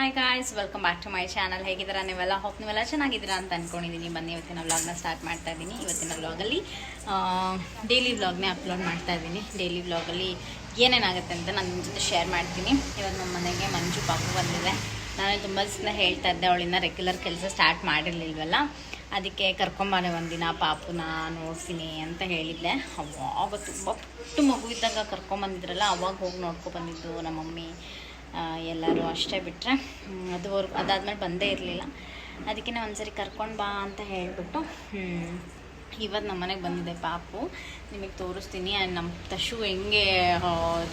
Hi guys welcome back to my channel ಹೇಗಿದ್ದೀರಾ ನೀವೆಲ್ಲ? Hope ನೀವೆಲ್ಲ ಚೆನ್ನಾಗಿದ್ದೀರಾ ಅಂತ ಅಂದ್ಕೊಂಡಿದ್ದೀನಿ ಬನ್ನಿ, ಇವತ್ತಿನ ವ್ಲಾಗ್ನ ಸ್ಟಾರ್ಟ್ ಮಾಡ್ತಾ ಇದ್ದೀನಿ ಇವತ್ತಿನ ವ್ಲಾಗಲ್ಲಿ ಡೈಲಿ ವ್ಲಾಗ್ನೇ ಅಪ್ಲೋಡ್ ಮಾಡ್ತಾ ಇದ್ದೀನಿ ಡೈಲಿ ವ್ಲಾಗಲ್ಲಿ ಏನೇನಾಗುತ್ತೆ ಅಂತ ನಾನು ನಿಮ್ಮ ಜೊತೆ ಶೇರ್ ಮಾಡ್ತೀನಿ. ಇವತ್ತು ನಮ್ಮ ಮನೆಗೆ ಮಂಜು ಪಾಪು ಬಂದಿದೆ. ನಾನು ತುಂಬ ದಿನ ಹೇಳ್ತಾ ಇದ್ದೆ ರೆಗ್ಯುಲರ್ ಕೆಲಸ ಸ್ಟಾರ್ಟ್ ಮಾಡಿರಲಿಲ್ವಲ್ಲ? ಅದಕ್ಕೆ ಕರ್ಕೊಂಬಾನೆ ಒಂದಿನ, ಪಾಪುನ ನೋಡ್ತೀನಿ ಅಂತ ಹೇಳಿದ್ದೆ. ಅವಾಗ ತುಂಬ ಪುಟ್ಟು ಮಗು ಇದ್ದಾಗ ಕರ್ಕೊಂಬಂದಿದ್ರಲ್ಲ, ಅವಾಗ ಹೋಗಿ ನೋಡ್ಕೊಬಂದಿದ್ದು ನಮ್ಮ ಮಮ್ಮಿ ಎಲ್ಲರೂ ಅಷ್ಟೇ ಬಿಟ್ಟರೆ ಅದುವರೆಗೂ ಅದಾದ್ಮೇಲೆ ಬಂದೇ ಇರಲಿಲ್ಲ. ಅದಕ್ಕೆ ನಾನು ಒಂದ್ಸರಿ ಕರ್ಕೊಂಡು ಬಾ ಅಂತ ಹೇಳಿಬಿಟ್ಟು ಇವತ್ತು ನಮ್ಮ ಮನೆಗೆ ಬಂದಿದೆ ಪಾಪು. ನಿಮಗೆ ತೋರಿಸ್ತೀನಿ. ನಮ್ಮ ತಶು ಹೆಂಗೆ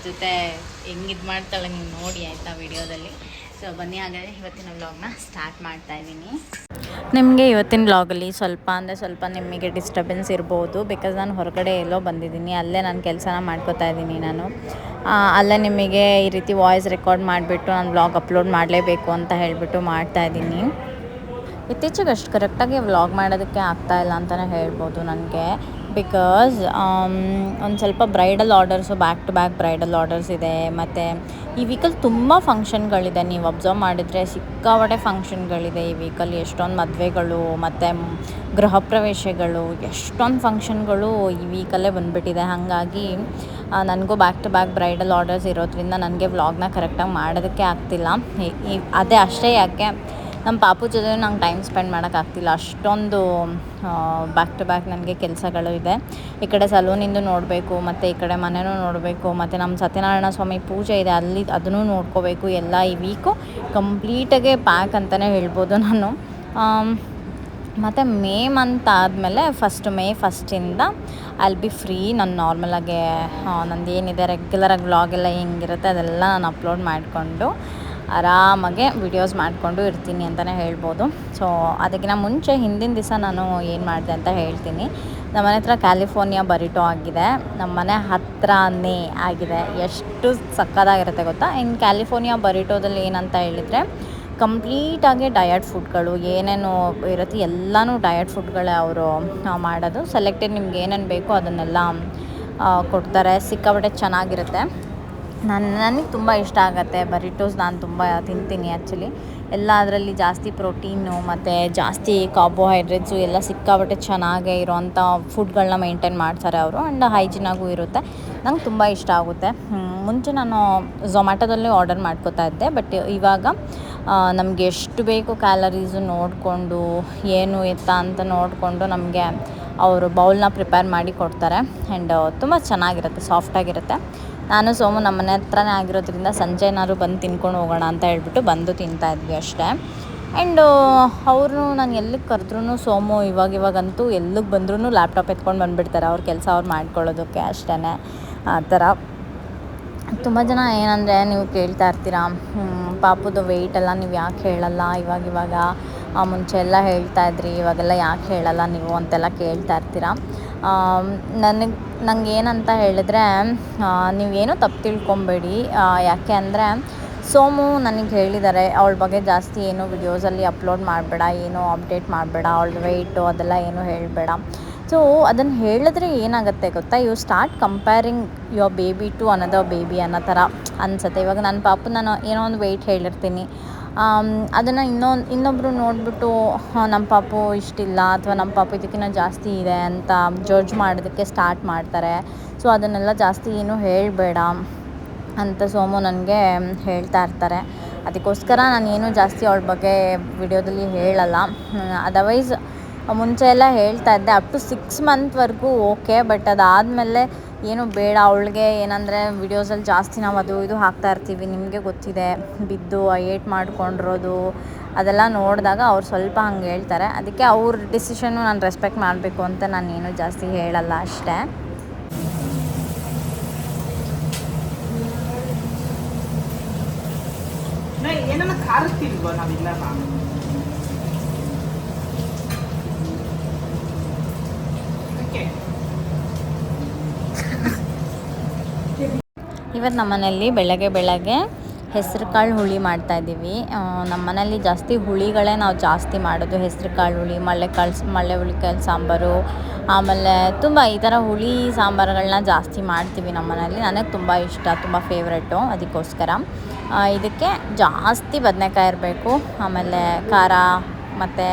ಜೊತೆ ಹೆಂಗೆ ಇದು ಮಾಡ್ತಾಳೆ ನೀವು ನೋಡಿ ಆಯಿತಾ ವಿಡಿಯೋದಲ್ಲಿ. ಸೊ ಬನ್ನಿ ಹಾಗಾದರೆ ಇವತ್ತಿನ ವ್ಲಾಗ್ನ ಸ್ಟಾರ್ಟ್ ಮಾಡ್ತಾ ಇದ್ದೀನಿ. ನಿಮಗೆ ಇವತ್ತಿನ ವ್ಲಾಗಲ್ಲಿ ಸ್ವಲ್ಪ ಅಂದರೆ ಸ್ವಲ್ಪ ನಿಮಗೆ ಡಿಸ್ಟರ್ಬೆನ್ಸ್ ಇರ್ಬೋದು. ಬಿಕಾಸ್ ನಾನು ಹೊರಗಡೆ ಎಲ್ಲೋ ಬಂದಿದ್ದೀನಿ. ಅಲ್ಲೇ ನಾನು ಕೆಲಸನ ಮಾಡ್ಕೋತಾ ಇದ್ದೀನಿ ನಾನು. ಅಲ್ಲೇ ನಿಮಗೆ ಈ ರೀತಿ ವಾಯ್ಸ್ ರೆಕಾರ್ಡ್ ಮಾಡಿಬಿಟ್ಟು ನಾನು ವ್ಲಾಗ್ ಅಪ್ಲೋಡ್ ಮಾಡಲೇಬೇಕು ಅಂತ ಹೇಳಿಬಿಟ್ಟು ಮಾಡ್ತಾ ಇದ್ದೀನಿ. ಇತ್ತೀಚೆಗೆ ಅಷ್ಟು ಕರೆಕ್ಟಾಗಿ ವ್ಲಾಗ್ ಮಾಡೋದಕ್ಕೆ ಆಗ್ತಾ ಇಲ್ಲ ಅಂತಲೇ ಹೇಳ್ಬೋದು ನನಗೆ. ಬಿಕಾಸ್ ಒಂದು ಸ್ವಲ್ಪ bridal orders back to back bridal orders ಇದೆ. ಮತ್ತು ಈ ವೀಕಲ್ಲಿ ತುಂಬ ಫಂಕ್ಷನ್ಗಳಿದೆ ನೀವು ಅಬ್ಸರ್ವ್ ಮಾಡಿದರೆ ಸಿಕ್ಕಾಪಟ್ಟೆ ಫಂಕ್ಷನ್ಗಳಿದೆ ಈ ವೀಕಲ್ಲಿ ಎಷ್ಟೊಂದು ಮದುವೆಗಳು, ಮತ್ತು ಗೃಹ ಪ್ರವೇಶಗಳು, ಎಷ್ಟೊಂದು ಫಂಕ್ಷನ್ಗಳು ಈ ವೀಕಲ್ಲೇ ಬಂದುಬಿಟ್ಟಿದೆ. ಹಾಗಾಗಿ ನನಗೂ back to back bridal orders ಇರೋದ್ರಿಂದ ನನಗೆ ವ್ಲಾಗ್ನ ಕರೆಕ್ಟಾಗಿ ಮಾಡೋದಕ್ಕೆ ಆಗ್ತಿಲ್ಲ. ಅದೇ ಅಷ್ಟೇ ಯಾಕೆ ನಮ್ಮ ಪಾಪು ಜೊತೆ ನಂಗೆ ಟೈಮ್ ಸ್ಪೆಂಡ್ ಮಾಡೋಕ್ಕಾಗ್ತಿಲ್ಲ. ಅಷ್ಟೊಂದು ಬ್ಯಾಕ್ ಟು ಬ್ಯಾಕ್ ನನಗೆ ಕೆಲಸಗಳು ಇದೆ. ಈ ಕಡೆ ಸಲೂನಿಂದು ನೋಡಬೇಕು, ಮತ್ತು ಈ ಕಡೆ ಮನೆಯೂ ನೋಡಬೇಕು, ಮತ್ತು ನಮ್ಮ ಸತ್ಯನಾರಾಯಣ ಸ್ವಾಮಿ ಪೂಜೆ ಇದೆ, ಅಲ್ಲಿ ಅದನ್ನು ನೋಡ್ಕೋಬೇಕು ಎಲ್ಲ ಈ ವೀಕು ಕಂಪ್ಲೀಟಾಗೆ ಪ್ಯಾಕ್ ಅಂತಲೇ ಹೇಳ್ಬೋದು ನಾನು. ಮತ್ತು ಮೇ ಮಂತ್ ಆದಮೇಲೆ ಫಸ್ಟ್ ಮೇ ಫಸ್ಟಿಂದ ಅಲ್ಲಿ ಬಿ ಫ್ರೀ ನಾನು ನಾರ್ಮಲಾಗೆ ನಂದು ಏನಿದೆ ರೆಗ್ಯುಲರಾಗಿ ವ್ಲಾಗೆಲ್ಲ ಹೆಂಗಿರುತ್ತೆ ಅದೆಲ್ಲ ನಾನು ಅಪ್ಲೋಡ್ ಮಾಡಿಕೊಂಡು ಆರಾಮಾಗೆ ವಿಡಿಯೋಸ್ ಮಾಡಿಕೊಂಡು ಇರ್ತೀನಿ ಅಂತಲೇ ಹೇಳ್ಬೋದು. ಸೊ ಅದಕ್ಕಿಂತ ಮುಂಚೆ ಹಿಂದಿನ ದಿವಸ ನಾನು ಏನು ಮಾಡಿದೆ ಅಂತ ಹೇಳ್ತೀನಿ. ನಮ್ಮನೆ ಹತ್ರ ಕ್ಯಾಲಿಫೋರ್ನಿಯಾ ಬರಿಟೋ ಆಗಿದೆ. ನಮ್ಮನೆ ಹತ್ರನೇ ಆಗಿದೆ. ಎಷ್ಟು ಸಕ್ಕದಾಗಿರುತ್ತೆ ಗೊತ್ತಾ? ಇನ್ನು ಕ್ಯಾಲಿಫೋರ್ನಿಯಾ ಬರಿಟೋದಲ್ಲಿ ಏನಂತ ಹೇಳಿದರೆ ಕಂಪ್ಲೀಟಾಗಿ ಡಯಟ್ ಫುಡ್ಗಳು ಏನೇನು ಇರುತ್ತೆ, ಎಲ್ಲನೂ ಡಯಟ್ ಫುಡ್ಗಳೇ ಅವರು ಮಾಡೋದು. ಸೆಲೆಕ್ಟೆಡ್ ನಿಮ್ಗೆ ಏನೇನು ಬೇಕೋ ಅದನ್ನೆಲ್ಲ ಕೊಡ್ತಾರೆ. ಸಿಕ್ಕಾಪಟ್ಟೆ ಚೆನ್ನಾಗಿರುತ್ತೆ. ನಾನು, ನನಗೆ ತುಂಬ ಇಷ್ಟ ಆಗುತ್ತೆ ಬರಿಟೋಸ್ ನಾನು ತುಂಬ ತಿಂತೀನಿ ಆ್ಯಕ್ಚುಲಿ ಎಲ್ಲ ಅದರಲ್ಲಿ ಜಾಸ್ತಿ ಪ್ರೋಟೀನು ಮತ್ತು ಜಾಸ್ತಿ ಕಾರ್ಬೋಹೈಡ್ರೇಟ್ಸು ಎಲ್ಲ ಸಿಕ್ಕಾಪಟ್ಟೆ ಚೆನ್ನಾಗೇ ಇರೋವಂಥ ಫುಡ್ಗಳನ್ನ ಮೇಂಟೈನ್ ಮಾಡ್ತಾರೆ ಅವರು ಆ್ಯಂಡ್ ಹೈಜಿನಾಗೂ ಇರುತ್ತೆ. ನಂಗೆ ತುಂಬ ಇಷ್ಟ ಆಗುತ್ತೆ. ಮುಂಚೆ ನಾನು ಝೊಮ್ಯಾಟೋದಲ್ಲೇ ಆರ್ಡರ್ ಮಾಡ್ಕೋತಾ ಇದ್ದೆ ಬಟ್ ಇವಾಗ ನಮಗೆ ಎಷ್ಟು ಬೇಕು ಕ್ಯಾಲರೀಸು ನೋಡಿಕೊಂಡು ಏನು ಎತ್ತ ಅಂತ ನೋಡಿಕೊಂಡು ನಮಗೆ ಅವರು ಬೌಲ್ನ ಪ್ರಿಪೇರ್ ಮಾಡಿ ಕೊಡ್ತಾರೆ ಆ್ಯಂಡ್ ತುಂಬ ಚೆನ್ನಾಗಿರುತ್ತೆ ಸಾಫ್ಟಾಗಿರುತ್ತೆ ನಾನು ಸೋಮು ನಮ್ಮ ಮನೆ ಹತ್ರನೇ ಆಗಿರೋದ್ರಿಂದ ಸಂಜೆ ಏನಾದ್ರು ಬಂದು ತಿನ್ಕೊಂಡು ಹೋಗೋಣ ಅಂತ ಹೇಳ್ಬಿಟ್ಟು ಬಂದು ತಿಂತಾ ಇದ್ವಿ ಅಷ್ಟೇ. ಆ್ಯಂಡ್ ಅವರು ನಾನು ಎಲ್ಲಿಗೆ ಕರೆದ್ರೂ ಸೋಮು ಇವಾಗ ಇವಾಗಂತೂ ಎಲ್ಲಿಗೆ ಬಂದ್ರೂ ಲ್ಯಾಪ್ಟಾಪ್ ಎತ್ಕೊಂಡು ಬಂದುಬಿಡ್ತಾರೆ. ಅವ್ರ ಕೆಲಸ ಅವ್ರು ಮಾಡ್ಕೊಳ್ಳೋದಕ್ಕೆ ಅಷ್ಟೇ ಆ ಥರ. ತುಂಬ ಜನ ಏನಂದರೆ ನೀವು ಕೇಳ್ತಾ ಇರ್ತೀರಾ ಪಾಪದ ಪಾಪುದು ವೆಯ್ಟ್ ಎಲ್ಲ ನೀವು ಯಾಕೆ ಹೇಳಲ್ಲ? ಇವಾಗ ಇವಾಗ ಮುಂಚೆ ಎಲ್ಲ ಹೇಳ್ತಾ ಇದ್ರಿ, ಇವಾಗೆಲ್ಲ ಯಾಕೆ ಹೇಳಲ್ಲ ನೀವು? ಅಂತೆಲ್ಲ ಕೇಳ್ತಾ ಇರ್ತೀರಾ. ನನಗೆ ನಂಗೆ ಏನಂತ ಹೇಳಿದ್ರೆ ನೀವೇನು ತಪ್ಪು ತಿಳ್ಕೊಬೇಡಿ. ಯಾಕೆ ಅಂದರೆ, ಸೋಮು ನನಗೆ ಹೇಳಿದ್ದಾರೆ ಅವಳ ಬಗ್ಗೆ ಜಾಸ್ತಿ ಏನು ವಿಡಿಯೋಸಲ್ಲಿ ಅಪ್ಲೋಡ್ ಮಾಡಬೇಡ, ಏನು ಅಪ್ಡೇಟ್ ಮಾಡಬೇಡ, ಅವಳ ವೆಯ್ಟು ಅದೆಲ್ಲ ಏನು ಹೇಳಬೇಡ. ಸೊ ಅದನ್ನು ಹೇಳಿದ್ರೆ ಏನಾಗುತ್ತೆ ಗೊತ್ತಾ? You start comparing your baby to another baby ಅನ್ನೋ ಥರ ಅನಿಸುತ್ತೆ. ಇವಾಗ ನನ್ನ ಪಾಪು ನಾನು ಏನೋ ಒಂದು ವೆಯ್ಟ್ ಹೇಳಿರ್ತೀನಿ. ಅದನ್ನು ಇನ್ನೊಂದು ಇನ್ನೊಬ್ಬರು ನೋಡಿಬಿಟ್ಟು ನಮ್ಮ ಪಾಪು ಇಷ್ಟಿಲ್ಲ ಅಥವಾ ನಮ್ಮ ಪಾಪು ಇದಕ್ಕಿಂತ ಜಾಸ್ತಿ ಇದೆ ಅಂತ ಜಡ್ಜ್ ಮಾಡೋದಕ್ಕೆ ಸ್ಟಾರ್ಟ್ ಮಾಡ್ತಾರೆ. ಸೊ ಅದನ್ನೆಲ್ಲ ಜಾಸ್ತಿ ಏನು ಹೇಳಬೇಡ ಅಂತ ಸೋಮು ನನಗೆ ಹೇಳ್ತಾ ಇರ್ತಾರೆ. ಅದಕ್ಕೋಸ್ಕರ ನಾನು ಏನು ಜಾಸ್ತಿ ಅವಳ ಬಗ್ಗೆ ವಿಡಿಯೋದಲ್ಲಿ ಹೇಳಲ್ಲ. ಅದರ್ವೈಸ್ ಮುಂಚೆ ಎಲ್ಲ ಹೇಳ್ತಾ ಇದ್ದೆ ಅಪ್ ಟು ಸಿಕ್ಸ್ ಮಂತ್ವರೆಗೂ ಓಕೆ ಬಟ್ ಅದಾದಮೇಲೆ ಏನು ಬೇಡ, ಅವಳಿಗೆ ಏನಂದರೆ ವಿಡಿಯೋಸಲ್ಲಿ ಜಾಸ್ತಿ ನಾವು ಅದು ಇದು ಹಾಕ್ತಾ ಇರ್ತೀವಿ, ನಿಮಗೆ ಗೊತ್ತಿದೆ, ಬಿದ್ದು ಏಟ್ ಮಾಡ್ಕೊಂಡಿರೋದು, ಅದೆಲ್ಲ ನೋಡಿದಾಗ ಅವ್ರು ಸ್ವಲ್ಪ ಹಂಗೆ ಹೇಳ್ತಾರೆ. ಅದಕ್ಕೆ ಅವ್ರ ಡಿಸಿಷನ್ನು ನಾನು ರೆಸ್ಪೆಕ್ಟ್ ಮಾಡಬೇಕು ಅಂತ ನಾನು ಏನು ಜಾಸ್ತಿ ಹೇಳಲ್ಲ ಅಷ್ಟೇ. ಏನನ್ನ ಕಾರಿಸ್ತಿಲ್ವೋ ನಾವಿಲ್ಲ ಓಕೆ ಇವತ್ತು ಮನೆಯಲ್ಲಿ ಬೆಳಗ್ಗೆ ಬೆಳಗ್ಗೆ ಹೆಸ್ರು ಕಾಳು ಹುಳಿ ಮಾಡ್ತಾ ಇದ್ದೀವಿ ನಮ್ಮ ಮನೆಯಲ್ಲಿ ಜಾಸ್ತಿ ಹುಳಿಗಳೇ ನಾವು ಜಾಸ್ತಿ ಮಾಡೋದು. ಹೆಸ್ರು ಕಾಳು ಹುಳಿ ಮಳ್ಳೆಕಾಳು ಮಳ್ಳೆ ಹುಳಿಕಾಯಿ ಸಾಂಬಾರು, ಆಮೇಲೆ ತುಂಬ ಈ ಥರ ಹುಳಿ ಸಾಂಬಾರುಗಳನ್ನ ಜಾಸ್ತಿ ಮಾಡ್ತೀವಿ ನಮ್ಮ ಮನೆಯಲ್ಲಿ ನನಗೆ ತುಂಬ ಇಷ್ಟ, ತುಂಬ ಫೇವ್ರೇಟು ಅದಕ್ಕೋಸ್ಕರ ಇದಕ್ಕೆ ಜಾಸ್ತಿ ಬದನೆಕಾಯಿ ಇರಬೇಕು. ಆಮೇಲೆ ಖಾರ ಮತ್ತು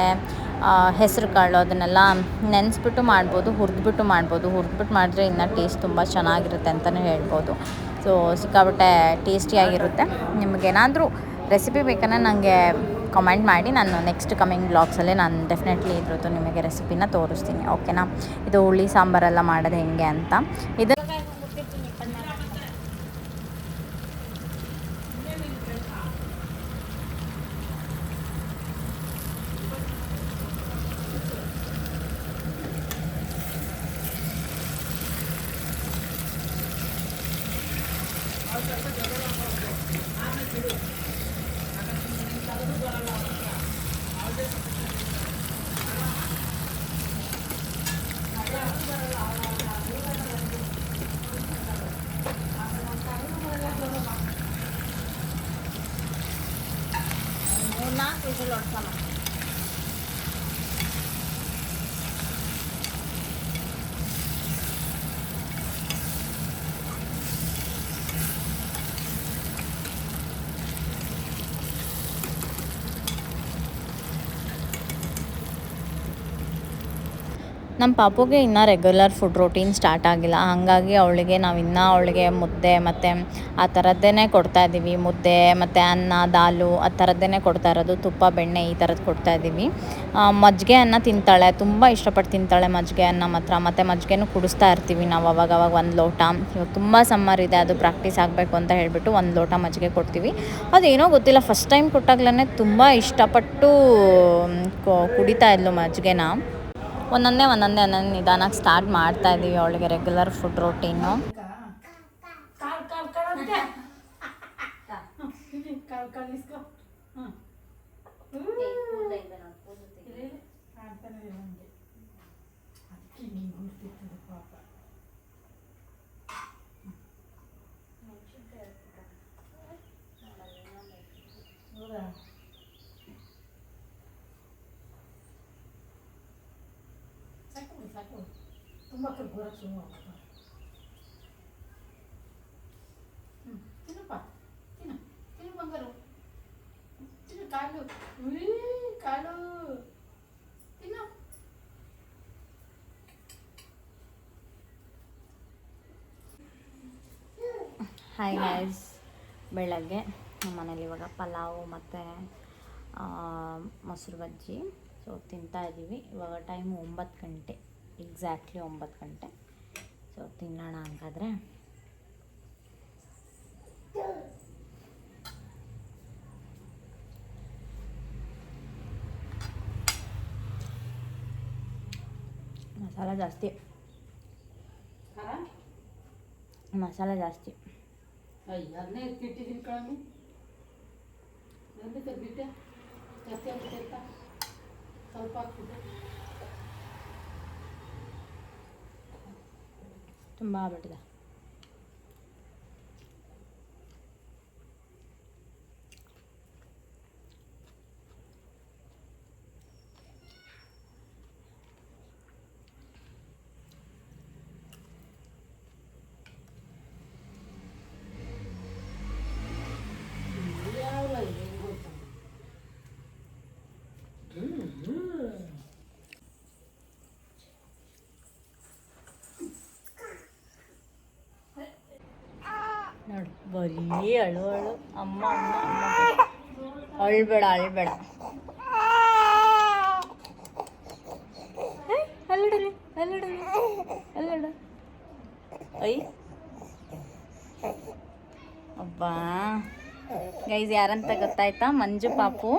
ಹೆಸರು ಕಾಳು ಅದನ್ನೆಲ್ಲ ನೆನೆಸ್ಬಿಟ್ಟು ಮಾಡ್ಬೋದು, ಹುರಿದ್ಬಿಟ್ಟು ಮಾಡ್ಬೋದು. ಹುರಿದ್ಬಿಟ್ಟು ಮಾಡಿದ್ರೆ ಇನ್ನೂ ಟೇಸ್ಟ್ ತುಂಬ ಚೆನ್ನಾಗಿರುತ್ತೆ ಅಂತಲೇ ಹೇಳ್ಬೋದು. ಸೊ ಸಿಕ್ಕಾಪಟ್ಟೆ ಟೇಸ್ಟಿಯಾಗಿರುತ್ತೆ ನಿಮಗೇನಾದರೂ ರೆಸಿಪಿ ಬೇಕಂದ್ರೆ ನನಗೆ ಕಮೆಂಟ್ ಮಾಡಿ. ನಾನು ನೆಕ್ಸ್ಟ್ ಕಮಿಂಗ್ ಬ್ಲಾಗ್ಸಲ್ಲಿ ನಾನು ಡೆಫಿನೆಟ್ಲಿ ಇದ್ರದ್ದು ನಿಮಗೆ ರೆಸಿಪಿನ ತೋರಿಸ್ತೀನಿ. ಓಕೆನಾ ಇದು ಹುಳಿ ಸಾಂಬಾರೆಲ್ಲ ಮಾಡೋದು ಹೇಗೆ ಅಂತ. ಇದು ನಮ್ಮ ಪಾಪುಗೆ ಇನ್ನೂ ರೆಗ್ಯುಲರ್ ಫುಡ್ ರೊಟೀನ್ ಸ್ಟಾರ್ಟ್ ಆಗಿಲ್ಲ. ಹಾಗಾಗಿ ಅವಳಿಗೆ ನಾವು ಇನ್ನೂ ಅವಳಿಗೆ ಮುದ್ದೆ ಮತ್ತು ಆ ಥರದ್ದೇ ಕೊಡ್ತಾ ಇದ್ದೀವಿ. ಮುದ್ದೆ ಮತ್ತು ಅನ್ನ, ದಾಲು ಆ ಥರದ್ದೇ ಕೊಡ್ತಾ ಇರೋದು. ತುಪ್ಪ, ಬೆಣ್ಣೆ ಈ ಥರದ್ದು ಕೊಡ್ತಾ ಇದ್ದೀವಿ. ಮಜ್ಜಿಗೆ ಅನ್ನ ತಿಂತಾಳೆ. ತುಂಬ ಇಷ್ಟಪಟ್ಟು ತಿಂತಾಳೆ ಮಜ್ಜಿಗೆ ಅನ್ನ ಮಾತ್ರ. ಮತ್ತು ಮಜ್ಜಿಗೆನೂ ಕುಡಿಸ್ತಾ ಇರ್ತೀವಿ ನಾವು ಅವಾಗ ಅವಾಗ ಒಂದು ಲೋಟ. ಇವಾಗ ತುಂಬ ಸಮ್ಮರ್ ಇದೆ. ಅದು ಪ್ರಾಕ್ಟೀಸ್ ಆಗಬೇಕು ಅಂತ ಹೇಳಿಬಿಟ್ಟು ಒಂದು ಲೋಟ ಮಜ್ಜಿಗೆ ಕೊಡ್ತೀವಿ. ಅದೇನೋ ಗೊತ್ತಿಲ್ಲ. ಫಸ್ಟ್ ಟೈಮ್ ಕೊಟ್ಟಾಗ್ಲೇ ತುಂಬ ಇಷ್ಟಪಟ್ಟು ಕುಡಿತಾ ಇದ್ಲು ಮಜ್ಜಿಗೆನ. ಒಂದೊಂದೇ ಒಂದೊಂದೇ ಒಂದೊಂದು ನಿಧಾನಕ್ಕೆ ಸ್ಟಾರ್ಟ್ ಮಾಡ್ತಾ ಇದ್ದೀವಿ ಅವಳಿಗೆ ರೆಗ್ಯುಲರ್ ಫುಡ್ ರೊಟೀನು ಕಾಲ್ ಕಾಲ್ ಕಾಲ್ ಅಂತೆ ಕಾಲ್ ಕಾಲ್ ಇಸ್ಕೊ ಹ್ಮ್ ಕಾಣ್ತಾನೆ ಇಲ್ಲ ನಂಗೆ ಅಕ್ಕಿ ಹಿಂಗೆ ಗುರ್ತಿರ್ತದೆ ಪಾಪ ಹೌದಾ ಸಾಕು ಬಿಡು, ಸಾಕು ತುಂಬ ಸುಮ್ಮ ಹ್ಞೂ ತಿನ್ನಪ್ಪ ತಿನ್ನ ತಿನ್ನು ಬಂಗಾರು ತಿನ್ನು ಕಾಲು ಉಯ್ ಕಾಳು ತಿನ್ನು ಹಾಯ್ ಗೈಸ್ ಬೆಳಗ್ಗೆ. ನಮ್ಮ ಮನೇಲಿ ಇವಾಗ ಪಲಾವು ಮತ್ತು ಮೊಸರು ಬಜ್ಜಿ. ಸೊ ತಿಂತಾ ಇದ್ದೀವಿ ಇವಾಗ ಟೈಮು ಒಂಬತ್ತು ಗಂಟೆ. ಎಕ್ಸಾಕ್ಟ್ಲಿ ಒಂಬತ್ತು ಗಂಟೆ. ಸೊ ತಿನ್ನೋಣ ಹಂಗಾದ್ರೆ. ಮಸಾಲ ಜಾಸ್ತಿ. ಮಸಾಲ ಜಾಸ್ತಿ. ಬಿಟ್ಟೆ. ಸ್ವಲ್ಪ മാവിട്ടതാണ് ಬರೀ ಅಳು ಅಳು. ಅಮ್ಮ ಅಮ್ಮ ಅಮ್ಮ. ಅಳ್ಬೇಡ ಅಳ್ಬೇಡ. ಅಲ್ಲಿಡಲಿ ಅಲ್ಲಿಡಲಿ, ಅಲ್ಲಿಡ. ಐ. ಅಬ್ಬಾ. ಗೈಸ್ ಯಾರಂತ ಗೊತ್ತಾಯ್ತಾ? ಮಂಜು ಪಾಪು.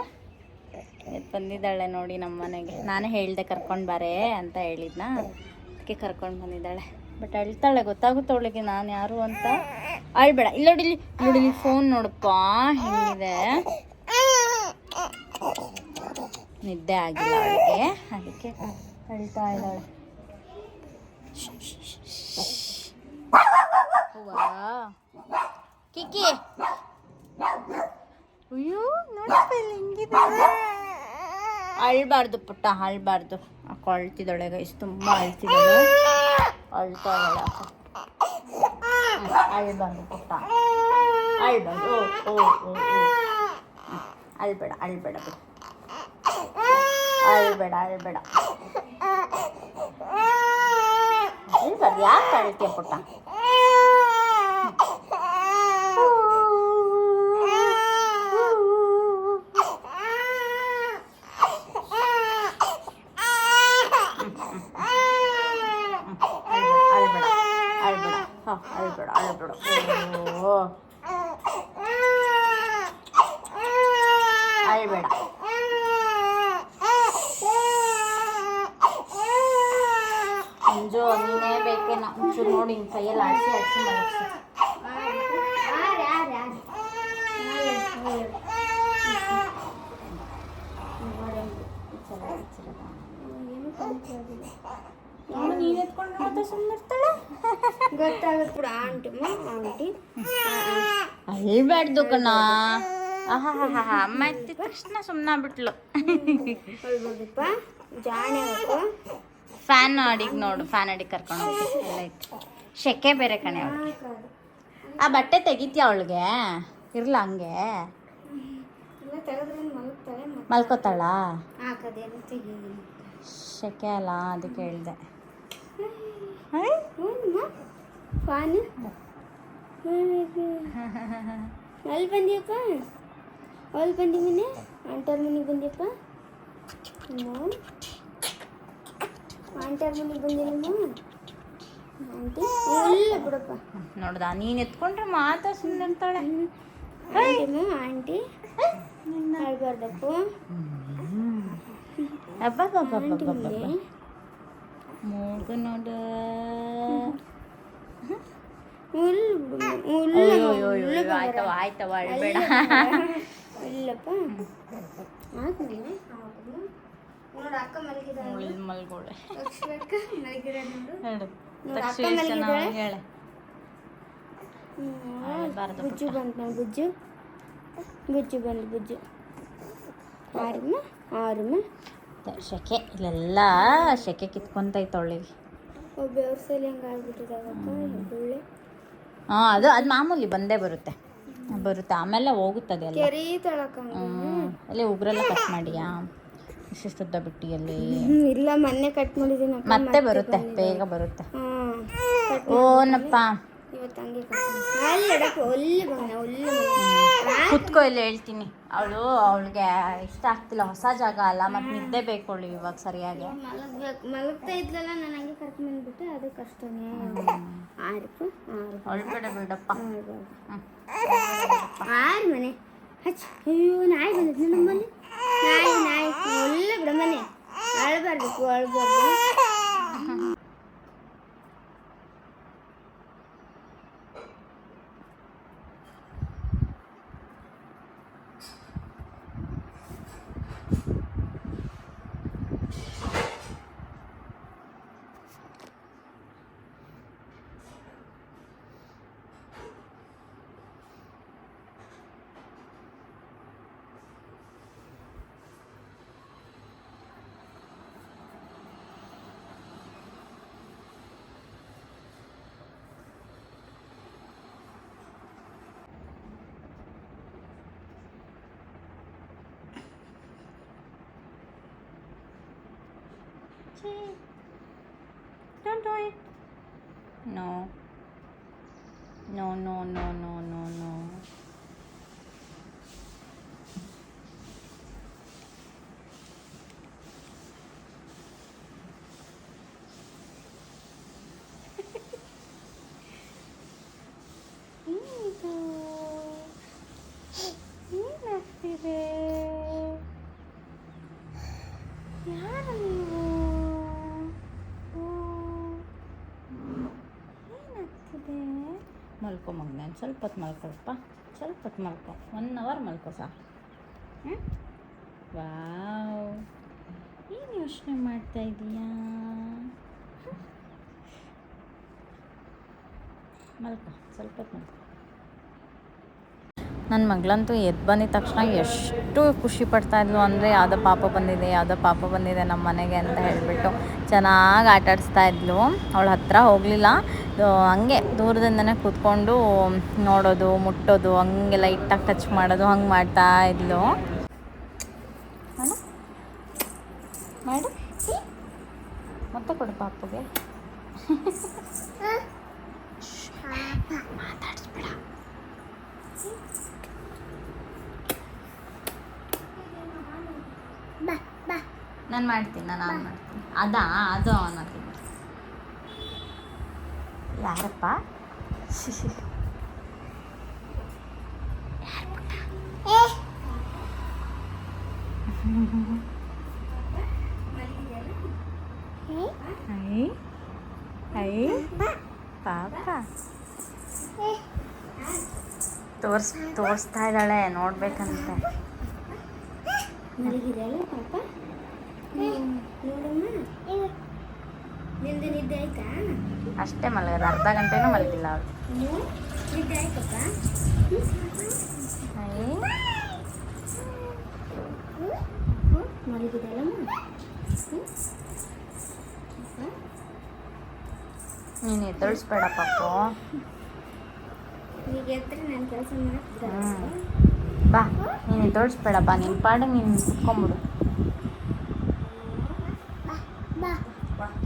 ಬಂದಿದ್ದಾಳೆ ನೋಡಿ ನಮ್ಮ ಮನೆಗೆ ನಾನೇ ಹೇಳಿದೆ ಕರ್ಕೊಂಡು ಬಾರೇ ಅಂತ ಹೇಳಿದ್ನ? ಅದಕ್ಕೆ ಕರ್ಕೊಂಡು ಬಂದಿದ್ದಾಳೆ. ಬಟ್ ಅಳ್ತಾಳೆ, ಗೊತ್ತಾಗುತ್ತೆ ಅವಳಿಗೆ ನಾನು ಯಾರು ಅಂತ. ಅಳ್ಬೇಡ. ಇಲ್ಲ ನೋಡಿಲಿ ನೋಡಿಲಿ ಫೋನ್ ನೋಡಪ್ಪ, ಹೆಂಗಿದೆ? ನಿದ್ದೆ ಆಗಿಲ್ಲ ಅವಳಿಗೆ. ಅದಕ್ಕೆ ಅಳ್ತಾ ಇದ್ದಾಳೆ. ಕಿಕ್ಕಿ. ಅಯ್ಯೋ ನೋಡಪ್ಪ ಇಲ್ಲಿ, ಹೆಂಗಿದೆ? ಅಳ್ಬಾರ್ದು ಪುಟ್ಟ, ಅಳ್ಬಾರ್ದು. ಅಳ್ತಿದ್ದಾಳೆ ಗೈಸ್ ತುಂಬ ಅಳ್ತಿದ್ದಾಳೆ. ಅಳ್ತಾ ಇದ್ದಾಳೆ ಅಕ್ಕ ಹ್ಮ್, ಅಳ್ಬಾರ್ದು ಪುಟ್ಟ ಅಳ್ಬಾರ್ದು ಓ ಓ ಓ ಓ ಅಳ್ಬೇಡ ಅಳ್ಬೇಡ ಬಿಡು ಅಳ್ಬೇಡ ಅಳ್ಬೇಡ ಅಳ್ಬಾರ್ದು ಯಾಕೆ ಅಳ್ತೀಯ ಪುಟ್ಟ ಹಾಂ ಅಳ್ಬೇಡ ಅಳ್ಬೇಡ ಓ ಅಳ್ಬೇಡ ಮಂಜು ನೀನೇ ಬೇಕೇನ ಒಂಚೂರು ನೋಡಿ ಹಿಂಗೆ ಕೈಯಲ್ಲಿ ಆಡಿಸಿ ಆಡಿಸಿ ಮಲಗಿಸಿ ನೀನು ಎತ್ಕೊಂಡು ಮತ್ತೆ ಸುಮ್ಮನೆ ಇರ್ತಾಳೆ ಗೊತ್ತಾಗುತ್ತೆ ಆಂಟಿ ಆಂಟಿ ಅಳ್ಬಾರ್ದು ಕಣ. ಅಮ್ಮ ಎತ್ತಿದ ತಕ್ಷಣ ಸುಮ್ಮನೆ ಬಿಟ್ಲು ಫ್ಯಾನ್ ಅಡಿಗೆ ನೋಡು ಫ್ಯಾನ್ ಅಡಿಗೆ ಕರ್ಕೊಂಡು ಹೋಗಿ. ಶೆಕೆ ಬೇರೆ ಕಣೆ ಅವಳಿಗೆ. ಆ ಬಟ್ಟೆ ತೆಗಿತೀಯ ಅವಳಿಗೆ? ಇರ್ಲ ಹಂಗೆ? ಮಲ್ಕೋತಾಳ? ಶೆಕೆ ಅಲ್ಲ ಅದಕ್ಕೆ ಹೇಳ್ದೆ. ಅಲ್ಲಿ ಬಂದಿಯಪ್ಪ? ಅಲ್ಲಿ ಬಂದಿ ಮನೆ? ಆಂಟರ್ ಮನೆಗೆ ಬಂದಿಯಪ್ಪ? ಆಂಟರ್ ಮನೆಗೆ ಬಂದಿಲ್ಲಮ್ಮ ಆಂಟಿ ಇಲ್ಲ ಬಿಡಪ್ಪ. ನೋಡ್ದ ನೀನು ಎತ್ಕೊಂಡ್ರೆ ಮಾತಾ ಸುಮ್ಮನೆ ಇರ್ತಾಳೆ. ಆಂಟಿ ಹೇಳ್ಬಾರ್ದಪ್ಪ ಅಬ್ಬಬ್ಬಬ್ಬಬ್ಬಬ್ಬ ಮೂಗು ನೋಡು. ಆಯ್ತವ ಆಯ್ತವ ಅಳ್ಬೇಡ ಇಲ್ಲಪ್ಪ. ಮಲ್ಗೋಳೆ. ಹೇಳು. ಬುಜ್ಜು ಬಂತು ನೋಡಿ ಬುಜ್ಜು. ಬುಜ್ಜು ಬಂದು ಬುಜ್ಜು. ಆರಮ್ಮ ಆರಮ್ಮ. ಶೆಕೆ ಇಲ್ಲೆಲ್ಲ ಶೆಕೆ ಕಿತ್ಕೊಂತೈತೆ ಅವಳಿಗೆ. ಒಬ್ಬ ಸಲ ಹೆಂಗೆ ಆಗ್ಬಿಟ್ಟಿದಾಗಪ್ಪ ಒಳ್ಳೆ ಹಾಂ ಅದು ಅದು ಮಾಮೂಲಿ ಬಂದೇ ಬರುತ್ತೆ. ಬರುತ್ತೆ ಆಮೇಲೆ ಹೋಗುತ್ತದೆ ಎಲ್ಲ. ಅಲ್ಲಿ ಉಗ್ರೆಲ್ಲ ಕಟ್ ಮಾಡಿಯಾ? ಇಷ್ಟು ಉದ್ದ ಅಲ್ಲಿ ಇಲ್ಲ ಮೊನ್ನೆ ಕಟ್ ಮಾಡಿದ್ದೀನಿ ಮತ್ತೆ ಬರುತ್ತೆ ಬೇಗ ಬರುತ್ತೆ. ಓನಪ್ಪ ಇವತ್ತು ಹಂಗೆ ಅಲ್ಲಿ ಎಡಕ್ಕೆ ಒಳ್ಳೆ ಬಂದ ಒಲ್ಲೆ ಕುತ್ಕೋ ಇಲ್ಲಿ ಹೇಳ್ತೀನಿ. ಅವಳು ಅವಳಿಗೆ ಇಷ್ಟ ಆಗ್ತಿಲ್ಲ ಹೊಸ ಜಾಗ ಅಲ್ಲ ಮತ್ತೆ ನಿದ್ದೆ ಬೇಕು ಅವಳು ಇವಾಗ ಸರಿಯಾಗಿ. ಮಲಗ್ಬೇಕು. ಮಲಗ್ತಾ ಇದ್ಲಲ್ಲ ನಾನು ಹಂಗೆ ಕರ್ಕೊಂಡು ಬಂದ್ಬಿಟ್ಟೆ ಅದು ಕಷ್ಟನೇ. ಆರು ಅಳ್ಬೇಡ ಬಿಡಪ್ಪ. ಆರು ಮನೆ. ಹಚ್ ಅಯ್ಯೋ ನಾಯಿ ಬಂದೈತೆ ನಮ್ಮಲ್ಲಿ. ನಾಯಿ ನಾಯಿ ಒಳ್ಳೆ ಬಿಡ ಮನೆ. ಅಳ್ಬಾರ್ದು ಅಳ್ಬಾರ್ದು. Don't do it. No. No, no, no, no, no, no. ಸ್ವಲ್ಪ ಹೊತ್ತು ಮಲ್ಕೊಳಪ್ಪ. ಸ್ವಲ್ಪ ಹೊತ್ತು ಮಲ್ಕೊ. ಒನ್ ಅವರ್ ಮಲ್ಕೊ ಸಾಕು. ಹ್ಞೂ ವಾವ್ ಏನು ಯೋಚನೆ ಮಾಡ್ತಾ ಇದೀಯಾ? ಮಲ್ಕೊ. ಸ್ವಲ್ಪ ಹೊತ್ತು ಮಲ್ಕೊ. ನನ್ನ ಮಗಳಂತೂ ಎದ್ದು ಬಂದಿದ ತಕ್ಷಣ ಎಷ್ಟು ಖುಷಿ ಪಡ್ತಾ ಇದ್ಲು ಅಂದರೆ ಯಾವುದೋ ಪಾಪ ಬಂದಿದೆ ಯಾವುದೋ ಪಾಪ ಬಂದಿದೆ ನಮ್ಮ ಮನೆಗೆ ಅಂತ ಹೇಳಿಬಿಟ್ಟು ಚೆನ್ನಾಗಿ ಆಟ ಆಡಿಸ್ತಾ ಇದ್ಲು. ಅವಳ ಹತ್ರ ಹೋಗಲಿಲ್ಲ. ಹಂಗೆ ದೂರದಿಂದನೇ ಕೂತ್ಕೊಂಡು ನೋಡೋದು ಮುಟ್ಟೋದು ಹಂಗೆ ಲೈಟಾಗಿ ಟಚ್ ಮಾಡೋದು ಹಂಗೆ ಮಾಡ್ತಾ ಇದ್ಲು. ಮಾಡು. ಮತ್ತೆ ಕೊಡು ಪಾಪಗೆ. ಮಾತಾಡಿಸ್ಬೇಡ ಬಾ ಬಾ ನಾನು ಮಾಡ್ತೀನಿ ನಾನು ಆನ್ ಮಾಡ್ತೀನಿ. ಅದಾ? ಅದು ಆನ್ ಮಾಡ್ತೀನಿ. ಯಾರಪ್ಪ? ಪಾಪ. ತೋರ್ಸ್ ತೋರಿಸ್ತಾ ಇದ್ದಾಳೆ ನೋಡ್ಬೇಕಂತೆ. ಮಲಗಿರಲ್ಲ ಪಾಪ ನೋಡಮ್ಮ ನಿಂದು ನಿದ್ದೆ ಆಯ್ತಾ ಅಷ್ಟೇ ಮಲಗದ ಅರ್ಧ ಗಂಟೆನೂ ಮಲಗಿಲ್ಲ ಅವಳು ಹ್ಞೂ ನಿದ್ದೆ ಆಯ್ತಪ್ಪ ಐ ಮಲಗಿದಲ್ಲಮ್ಮ ನೀನು ಎದ್ದೊಳಿಸ್ಬೇಡ ಪಾಪು ಈಗ ಎದ್ರೆ ನಾನು ಕೆಲಸ ಮಾಡ್ತಿದ್ದೆ ಹ್ಞೂ ಬಾ ನೀನು ತೋರಿಸ್ಬೇಡಪ್ಪ ಬಾ ನಿನ್ನ ಪಾಡು ನೀನು ಕುತ್ಕೊಂಬಿಡು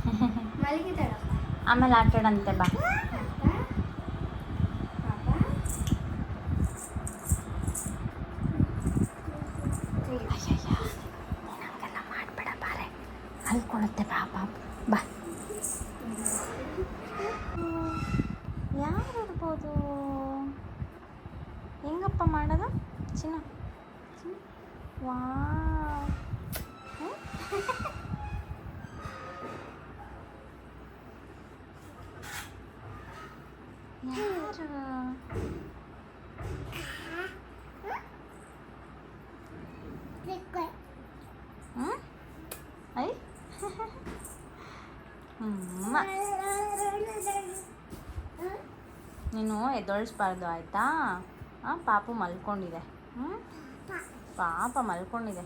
ಆಮೇಲೆ ಆಟಾಡಂತೆ ಬಾ ಪಾಪ ಪಾಪ ಅಯ್ಯಯ್ಯ ನೀನು ಹಂಗೆಲ್ಲ ಮಾಡಬೇಡ ಬಾರೆ ಅಲ್ಕೊಳುತ್ತೆ ಬಾ ಬಾ ಬಾ ಯಾರು ಇರ್ಬೋದು ಹೆಂಗಪ್ಪ ಮಾಡೋದು ಚಿನ್ನ వా ಯಾರು ಐ ನೀನು ಎದ್ದೊಳಿಸ್ಬಾರ್ದು ಆಯ್ತಾ ಪಾಪು ಮಲ್ಕೊಂಡಿದೆ ಪಾಪ ಮಲ್ಕೊಂಡಿದೆ.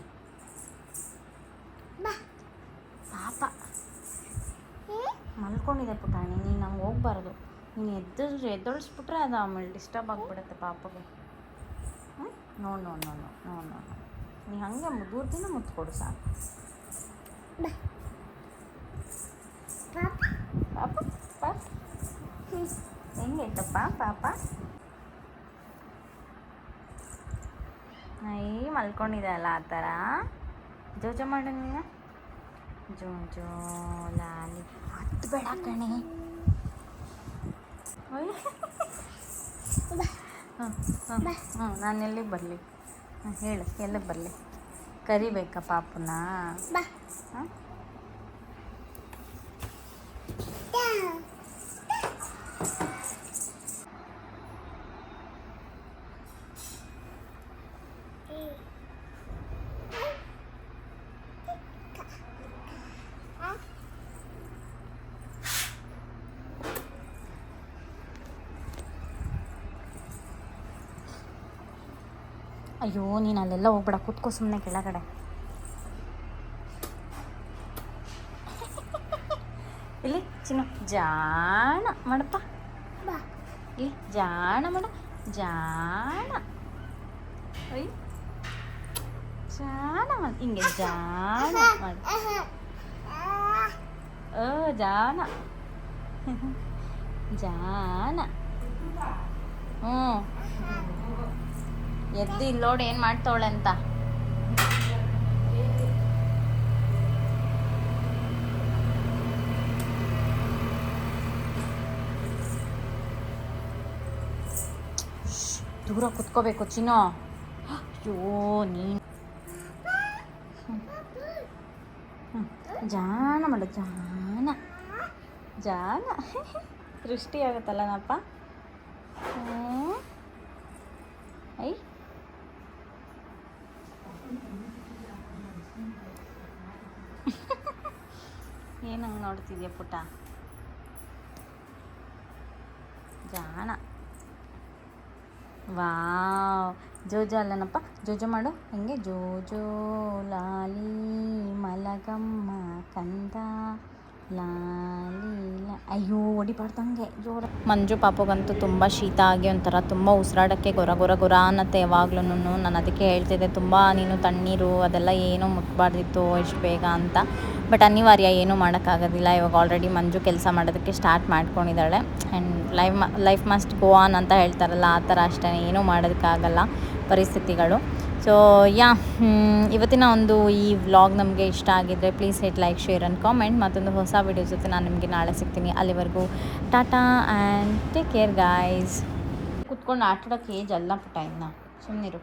ಪಾಪ. ಮಲ್ಕೊಂಡಿದೆ ಪುಟಾಣಿ ನೀನು ಹಂಗೆ ಹೋಗ್ಬಾರ್ದು. ನೀನು ಎದ್ದು ಎದ್ದೊಳಿಸ್ಬಿಟ್ರೆ ಅದು ಆಮೇಲೆ ಡಿಸ್ಟರ್ಬ್ ಆಗಿಬಿಡುತ್ತೆ ಪಾಪಗೆ. ಹ್ಞೂ ನೋಡು ನೋಡು ನೋಡು ನೋಡು ನೋಡು ನೀ ಹಾಗೆ ದೂರದಿಂದ ಮುತ್ಕೊಡು ಸಾಕು. ಪಾಪ. ಪಾಪ ಹೆಂಗೈತಪ್ಪ ಪಾಪ? ಐ ಮಲ್ಕೊಂಡಿದೆ ಅಲ್ಲ ಆ ಥರ? ಜೋ ಜೋ ಮಾಡು ನೀನು. ಜೋ ಜೋ ಲಾಲಿ. ಹತ್ತು ಬೇಡ ಕಣೆ. ಹಾಂ ಹಾಂ ಹ್ಞೂ ನಾನು ಎಲ್ಲಿಗೆ ಬರಲಿ? ಹಾಂ ಹೇಳು ಎಲ್ಲಿಗೆ ಬರಲಿ? ಕರಿಬೇಕಾ ಪಾಪುನ? ಹಾಂ? ಅಯ್ಯೋ ನೀನು ಅಲ್ಲೆಲ್ಲ ಹೋಗ್ಬೇಡ ಕೂತ್ಕೋ ಸುಮ್ಮನೆ ಕೆಳಗಡೆ. ಇಲ್ಲಿ ಚಿನ್ನ ಜಾಣ ಮಾಡಪ್ಪ. ಬಾ. ಇಲ್ಲಿ ಜಾಣ ಮಾಡ ಜಾಣ. ಅಯ್ಯ ಜಾಣ ಮಾಡ. ಹಿಂಗೆ ಜಾಣ ಮಾಡು. ಓ ಜಾಣ. ಜಾಣ. ಹ್ಞೂ ಎದ್ದು ಇಲ್ಲೋಡು ಏನು ಮಾಡ್ತಾವಳೆ ಅಂತ. ದೂರ ಕುತ್ಕೋಬೇಕು, ಚಿನ್ನೋ. ಅಯ್ಯೋ, ನೀನು. ಜಾನ ಮಾಡು ಜಾನ. ಜಾನ. ದೃಷ್ಟಿ ಆಗುತ್ತಲ್ಲನಪ್ಪ ಹ್ಞೂ ಐ ಏನು ಹಂಗೆ ನೋಡ್ತಿದ್ಯಾ ಪುಟ್ಟ ಜಾಣ ವಾವ್ ಜೋಜೋ ಅಲ್ಲನಪ್ಪ ಜೋಜೋ ಮಾಡು ಹೆಂಗೆ ಜೋಜೋ ಲಾಲಿ ಮಲಗಮ್ಮ ಕಂದ ಲಾಲಿ ಲ- ಅಯ್ಯೋ, ಹೊಡಿಬಾರ್ದಂಗೆ. ಜೋರ. ಮಂಜು ಪಾಪಗಂತೂ ತುಂಬ ಶೀತ ಆಗಿ ಒಂಥರ ತುಂಬ ಉಸಿರಾಡೋಕ್ಕೆ ಗೊರ ಗೊರ ಗೊರ ಅನ್ನತ್ತೆ ಯಾವಾಗ್ಲೂ ನಾನು ಅದಕ್ಕೆ ಹೇಳ್ತಿದ್ದೆ, ತುಂಬ ನೀನು ತಣ್ಣೀರು, ಅದೆಲ್ಲ ಏನೂ ಮುಟ್ಬಾರ್ದಿತ್ತು ಎಷ್ಟು ಬೇಗ ಅಂತ. ಬಟ್ ಅನಿವಾರ್ಯ ಏನೂ ಮಾಡೋಕ್ಕಾಗೋದಿಲ್ಲ. ಇವಾಗ ಆಲ್ರೆಡಿ ಮಂಜು ಕೆಲಸ ಮಾಡೋದಕ್ಕೆ start ಮಾಡ್ಕೊಂಡಿದ್ದಾಳೆ. And life life must go on ಅಂತ ಹೇಳ್ತಾರಲ್ಲ, ಆ ಥರ ಅಷ್ಟೇ. ಏನೂ ಮಾಡೋದಕ್ಕಾಗಲ್ಲ ಪರಿಸ್ಥಿತಿಗಳು. ಸೊ ಯಾ ಇವತ್ತಿನ ಒಂದು ಈ ವ್ಲಾಗ್ ನಮಗೆ ಇಷ್ಟ ಆಗಿದ್ದರೆ please hit like share and comment ಮತ್ತೊಂದು ಹೊಸ ವಿಡಿಯೋ ಜೊತೆ ನಾನು ನಿಮಗೆ ನಾಳೆ ಸಿಗ್ತೀನಿ. ಅಲ್ಲಿವರೆಗೂ tata and take care guys ಕುತ್ಕೊಂಡು ಆಟಾಡೋಕ್ಕೆ ಏಜ್ ಅಲ್ಲ ಪುಟ್ಟ ಇನ್ನು. ಸುಮ್ಮನಿರು